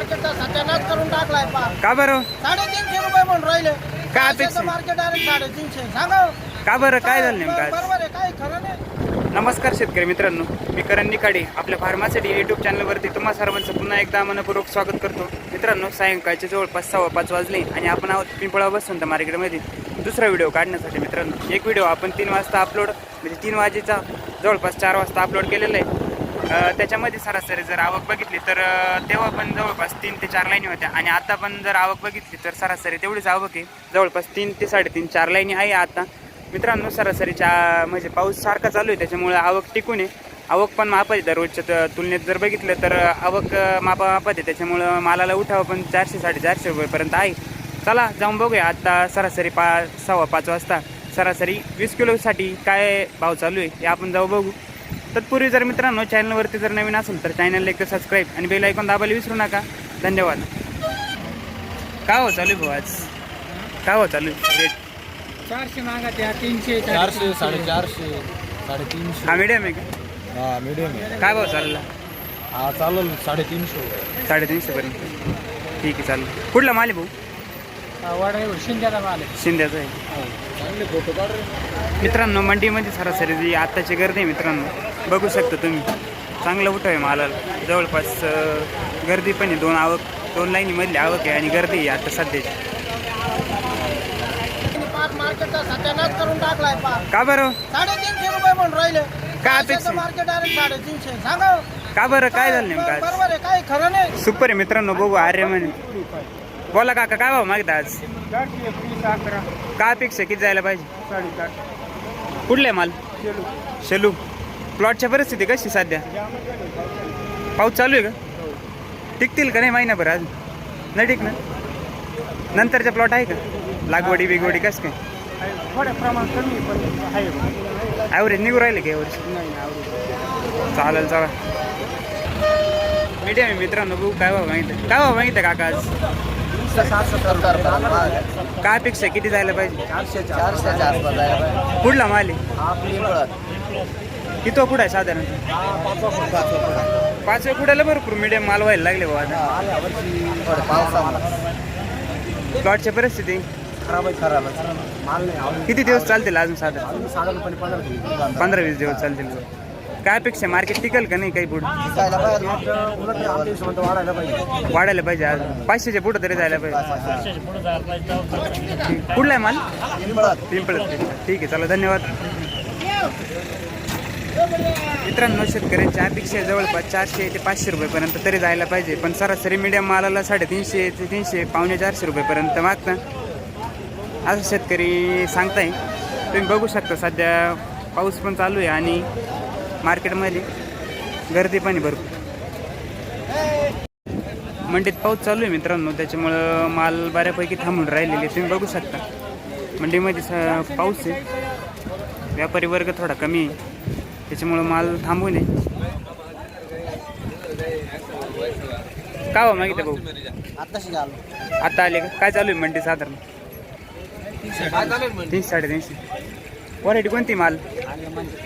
मार्केटचा सत्यानाश करून टाकलाय पा. का बरं? साडेतीनशे रुपये म्हणून राहिले. काय अपेक्षा? मार्केट डायरेक्ट साडेतीनशे. सांगा. का बरं? काय झालं नेमकं आज? बरोबर आहे काय खरं नाही. नमस्कार शेतकरी मित्रांनो. मी करण निकाडे आपल्या फार्मासिटी युट्यूब चॅनलवरती तुम्हा सर्वांचं पुन्हा एकदा मनपूर्वक स्वागत करतो. मित्रांनो सायंकाळचे जवळपास सव्वा पाच वाजले आणि आपण आहोत पिंपळा बसून मार्केटमध्ये. दुसरा व्हिडिओ काढण्यासाठी मित्रांनो एक व्हिडिओ आपण तीन वाजता अपलोड म्हणजे तीन वाजेचा जवळपास चार वाजता अपलोड केलेला आहे. त्याच्यामध्ये सरासरी जर आवक बघितली तर तेव्हा पण जवळपास तीन ते चार लाईनी होत्या. आणि आता पण जर आवक बघितली तर सरासरी तेवढीच आवक आहे. जवळपास तीन ते साडेतीन चार लाईनी आहे आता. मित्रांनो सरासरीच्या म्हणजे पाऊस सारखा चालू आहे त्याच्यामुळे आवक टिकून आहे. आवक पण माप आहे दररोजच्या तुलनेत जर बघितलं तर आवक अ, मापा आहे. त्याच्यामुळं मालाला उठावं पण चारशे साडेचारशे रुपयेपर्यंत आहे. चला जाऊन बघूया. आता सरासरी पा सव्वा पाच वाजता सरासरी वीस किलोसाठी काय भाव चालू आहे हे आपण जाऊ बघू. तत्पूर्वी जर मित्रांनो चॅनलवरती जर नवीन असेल तर चॅनलला एकदा सबस्क्राईब आणि बेल ऐकून दाबायला विसरू नका. धन्यवाद. काय हो चालू आहे भाऊ आज? काय हो चालू आहे? रेट चारशे मागा त्या तीनशे चारशे साडेचारशे साडेतीनशे. हा मीडियम आहे का? हा मिडियम आहे. काय भाव चालला? हा चालेल साडेतीनशे. साडेतीनशेपर्यंत ठीक आहे चालेल. कुठला माल आहे भाऊ? वाडा शिंद्याला माल आहे. शिंद्याचा आहे. चांगले फोटो काढ रे. मित्रांनो मंडीमध्ये सरासरी जी आत्ताची गर्दी आहे मित्रांनो बघू शकता तुम्ही. चांगलं उठाव आहे मालाला? जवळपास गर्दी पण आहे. दोन आवक दोन लाईनीमधली आवक आहे आणि गर्दी आहे आता सध्याची. पाच मार्केटचा सत्यानाश करून टाकलाय पा. का बरं? साडेतीनशे रुपये म्हणून राहिले. काय अपेक्षा? मार्केट डायरेक्ट साडेतीनशे. सांगा. का बरं? काय झालं नेमकं आज? बरोबर आहे काय खरं नाही. सुपर आहे मित्रांनो बघू आर्य म्हणे. बोला काका काय भाव मागता आज? अकरा काय अपेक्षा? किती जायला पाहिजे? कुठले आहे माल? शेलू. प्लॉटच्या परिस्थिती कशी सध्या? पाऊस चालू आहे का? टिकतील का नाही महिनाभर अजून? नाही टिक ना नंतरचा प्लॉट आहे का? लागवडी बिगवडी कसं काय? थोड्या प्रमाण कमी पण आहे. ॲव्हरेज निघू राहिले का यावर्षी चालेल चला. मीडियम आहे मित्रांनो बघू काय भाव मागितलं काय भाव मागितलं काका आज? काय अपेक्षा किती जायला पाहिजे? चारशे चारशे चार कुठला माल आहे. किती कुठं आहे साधारण? पाच कुठाला भरपूर मीडियम माल व्हायला लागले बाबा आता. प्लॉटच्या परिस्थिती? खराब आहे खराब आहे माल नाही आवडत किती दिवस चालतील अजून साधारण? साधारणपणे पंधरा पंधरा वीस दिवस चालतील. काय अपेक्षा मार्केट टिकल का नाही काही पुढे? उलट आमच्या हिशोबाने वाढायला पाहिजे वाढायला पाहिजे आज. पाचशेच्या पुढं तरी जायला पाहिजे. ठीक. कुठला आहे माल? पिंपळ ठीक आहे चला धन्यवाद. मित्रांनो शेतकऱ्यांच्या अपेक्षा जवळपास चारशे ते पाचशे रुपयेपर्यंत तरी जायला पाहिजे. पण सरासरी मीडियम मालाला साडेतीनशे ते तीनशे पावणे चारशे रुपयेपर्यंत मागता. असं शेतकरी सांगताय. तुम्ही बघू शकता सध्या पाऊस पण चालू आहे आणि मार्केटमध्ये गर्दी पण आहे भरपूर. मंडीत पाऊस चालू आहे मित्रांनो त्याच्यामुळं माल बऱ्यापैकी थांबून राहिलेले आहे. तुम्ही बघू शकता. मंडीमध्ये स- पाऊस आहे. व्यापारी वर्ग थोडा कमी आहे. त्याच्यामुळं माल थांबू नये का हो मागितलं भाऊ? आताशी झालो आता आले का? काय चालू आहे मंडी साधारण? तीनशे साडेतीनशे. व्हरायटी कोणती माल?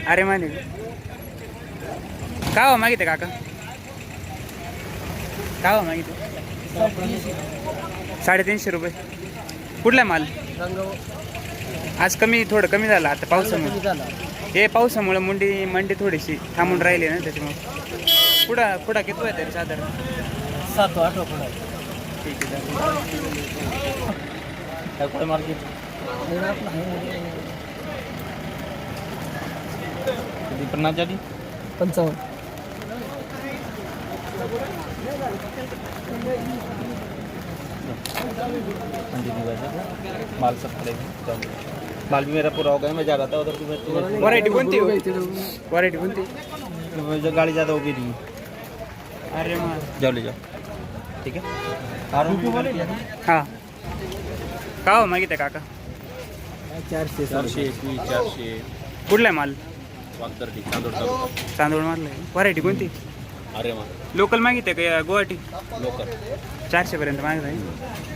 अरे माने का हो मागितलं काका? का हो मागितलं? साडेतीनशे रुपये. कुठला माल? आज कमी थोडं कमी झालं आता पावसामुळे. हे पावसामुळे मंडी मंडी थोडीशी थांबून राहिली ना त्याच्यामुळे. पुढं पुढं किती आहे तरी साधारण? सात आठ रुपये ठीक आहे कुठे मार्केट किती पन्नास झाली पंचावन्न. माल सब खड़े माल भी मेरा पूरा हो गया मैं जा रहा था उधर तुम्हें व्हरायटी कोणती कोणती? तुम्हें गाड़ी ज़्यादा होगी नहीं। अरे मा जाओ ले जाओ। ठीक है? आ हा। का हो मागितलं काका? चारशे चारशे एकवीस चारशे। कुठला आहे माल? वागदर्डी चांदोड तालुका तांदूळ मारला व्हरायटी कोणती? अरे मा लोकल मागितलं का गुवाहाटी? लोकल चारशे पर्यंत मागत आहे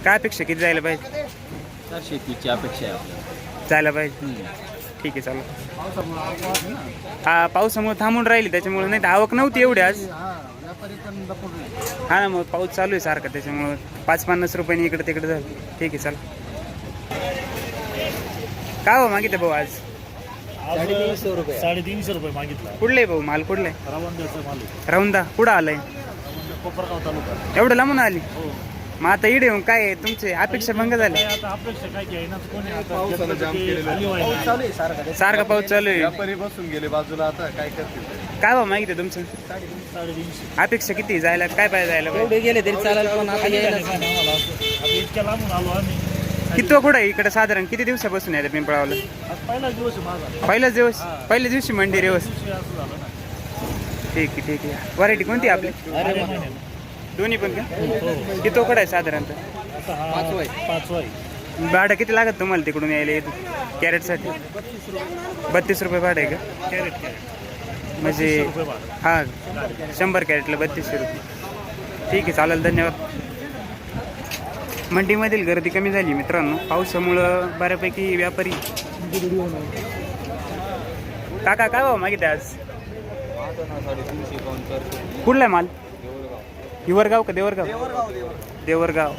काय अपेक्षा किती जायला पाहिजे? चारशे एकवीसची अपेक्षा आहे आपल्याला. जायला पाहिजे. ठीक आहे चालेल. हा पावसामुळे थांबून राहिली त्याच्यामुळे नाही तर आवक नव्हती एवढी आज. हा ना मग पाऊस चालू आहे सारखा त्याच्यामुळं पाच पन्नास रुपयाने इकडे तिकडे झालं. ठीक आहे चला काय हो मागितलं भाऊ आज? साडेतीनशे रुपये. साडेतीनशे रुपये मागितला. कुठले भाऊ माल कुठले? राऊंदा कुठं आलंय? कोपरगाव तालुका एवढं लांबून आली? हो. मग आता इडे येऊन काय आहे? तुमचे अपेक्षा भंग झाले. काय आता अपेक्षा काय की ना कोणी आता पावसानं जाम घेतलं केलेलं. की खाली पाऊस व्हायला. चालू आहे सारखा. सारखा पाऊस चालू आहे. व्यापारी बसून गेले बाजूला आता काय करतील काय भाऊ मागितलं तुमचं? साडेतीनशे अपेक्षा किती जायला काय पाहिजे जायला पाहिजे एवढे गेले तरी चालेल पण आता खाली यायला झालं काय नाही मला असं. आता इतक्या लांबून आलो आम्ही. किती कुठं आहे इकडे साधारण? किती दिवसापासून आहे पिंपळावलं? आज पहिला दिवस आहे माझा. पहिलाच दिवस? पहिल्या दिवशी मंडी रेवस दिवशी असं झालं ना. ठीक आहे ठीक आहे. व्हरायटी कोणती आपली? अरे महिन्याला. दोन्ही पण का? हो किती कुठं आहे साधारणतः. पाचवा आहे. पाचवा आहे भाडं किती लागत तुम्हाला तिकडून यायला? इथं कॅरेटसाठी? बत्तीस रुपये भाडं आहे का? कॅरेट कॅरेट म्हणजे रुपये भाडं. हा शंभर कॅरेटला बत्तीसशे रुपये. ठीक आहे चालेल धन्यवाद. मंडीमधील गर्दी कमी झाली मित्रांनो. पावसामुळं बऱ्यापैकी व्यापारी काका काय भाव मागितले आज? कुठला आहे माल? हिवरगाव का देवरगाव? देवरगाव देवर देवरगाव.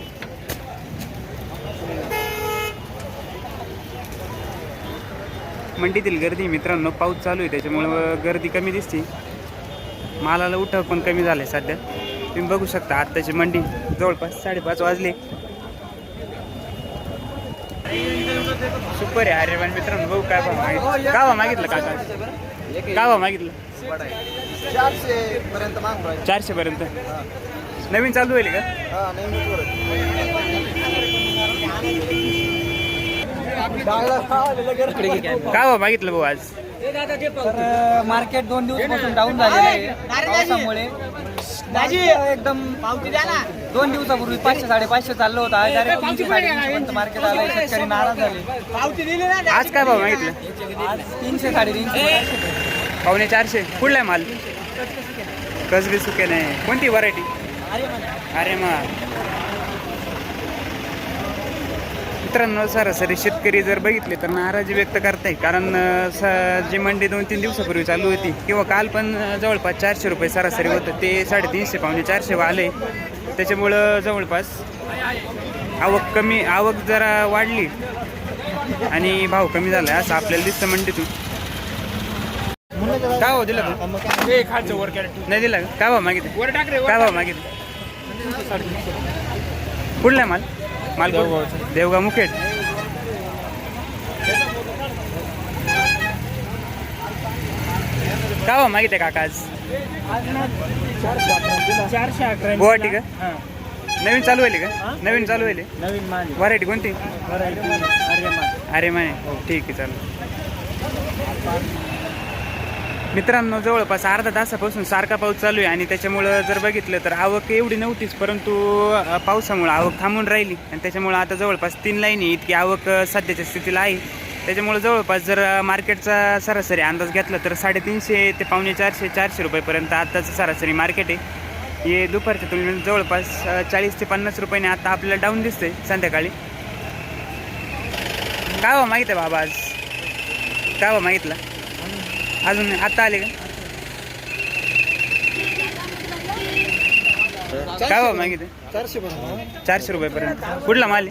मंडीतील गर्दी मित्रांनो पाऊस चालू आहे त्याच्यामुळं गर्दी कमी दिसते. मालाला उठाव पण कमी झालं आहे सध्या. तुम्ही बघू शकता आत्ताची मंडी जवळपास साडेपाच वाजले. सुपर आहे अरे पण मित्रांनो बघू काय भाव मागितलं. काय भाव मागितलं काका? काय भाव मागितलं? चारशे पर्यंत. चारशे पर्यंत. नवीन चालू होईल का? हा. काय भाव मागितलं भाऊ आज? तर मार्केट दोन दिवस डाऊन झालेलं आहे. पावसामुळे. एकदम दोन दिवसापूर्वी पाचशे साडेपाचशे चाललं होतं. आज डायरेक्ट तीनशे साडेतीनशे मार्केट आलं शेतकरी नाराज झाले. आज काय भाव मागितलं? आज तीनशे साडेतीनशे पावणे चारशे. कुठला आहे माल? कसबी सुके नाही. कोणती व्हरायटी अरे मित्रांनो सरासरी शेतकरी जर बघितले तर नाराजी व्यक्त करताय. कारण स- जी मंडी दोन तीन दिवसापूर्वी चालू होती किंवा काल पण जवळपास चारशे रुपये सरासरी होतं. ते साडेतीनशे पावणे चारशे आले त्याच्यामुळं जवळपास आवक कमी आवक जरा वाढली. आणि भाव कमी झाला असं आपल्याला दिसतं मंडीतून. काय भाव दिला तू नाही दिला का? काय भाव मागितलं? काय भाव मागितलं? कुठला आहे माल माल कुठला? देवगाव मुखेड काय भाव मागितलं काका आज? चारशे अकरा. गुवाहाटी का? नवीन चालू आहे का? नवीन चालू आहे नवीन माल व्हरायटी कोणती? अरे माल अरे माय ठीक आहे चालेल. मित्रांनो जवळपास अर्धा तासापासून सारखा पाऊस चालू आहे आणि त्याच्यामुळं जर बघितलं तर आवक एवढी नव्हतीच परंतु पावसामुळं आवक थांबून राहिली. आणि त्याच्यामुळं आता जवळपास तीन लाईनी इतकी आवक सध्याच्या स्थितीला आहे. त्याच्यामुळं जवळपास जर मार्केटचा सरासरी अंदाज घेतला तर साडेतीनशे ते पावणे चारशे चारशे रुपयेपर्यंत आत्ताचं सरासरी मार्केट आहे. हे दुपारच्या तुलनेत जवळपास चाळीस ते पन्नास रुपयाने आता आपल्याला डाऊन दिसतंय संध्याकाळी. काय हो, माहीत आहे बाबा आज? काय हो, माहितला? अजून आता आले का? काय भाव मागितले? चारशे पर्यंत. चारशे रुपयापर्यंत कुठला माल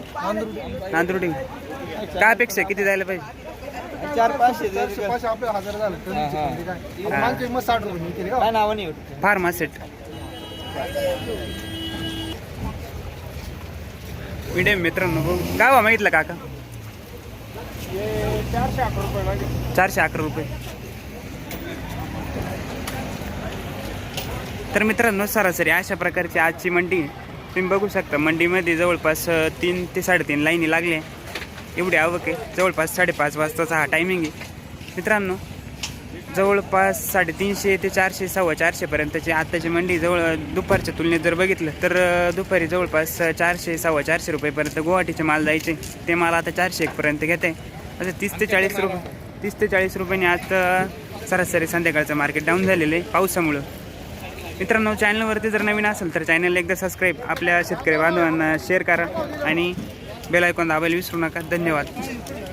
नांदुर्डी काय अपेक्षा किती जायला पाहिजे? चार पाचशे पाचशे हजार झालं साठ रुपये फार्मा सेट मिडियम मित्रांनो काय भाव मागितलं काका? चारशे अकरा रुपये चारशे अकरा रुपये. तर मित्रांनो सरासरी अशा प्रकारची आजची मंडी तुम्ही बघू शकता. मंडीमध्ये जवळपास तीन ते साडेतीन लाईनी लागल्या एवढी आवक आहे. जवळपास साडेपाच वाजताचा हा टायमिंग आहे. मित्रांनो जवळपास साडेतीनशे ते चारशे सव्वा चारशेपर्यंतची आत्ताची मंडी जवळ दुपारच्या तुलनेत जर बघितलं तर दुपारी जवळपास चारशे सव्वा चारशे रुपयेपर्यंत गुवाहाटीचे माल जायचे. ते माल आता चारशे एकपर्यंत घेत. आहे असं तीस ते चाळीस रुपये तीस ते चाळीस रुपयाने आता सरासरी संध्याकाळचं मार्केट डाऊन झालेलं आहे. पावसामुळं मित्रांनो चॅनलवरती जर नवीन असेल तर चॅनलला एकदा सबस्क्राईब आपल्या शेतकरी बांधवांना शेअर करा आणि बेल आयकॉन दाबायला विसरू नका. धन्यवाद.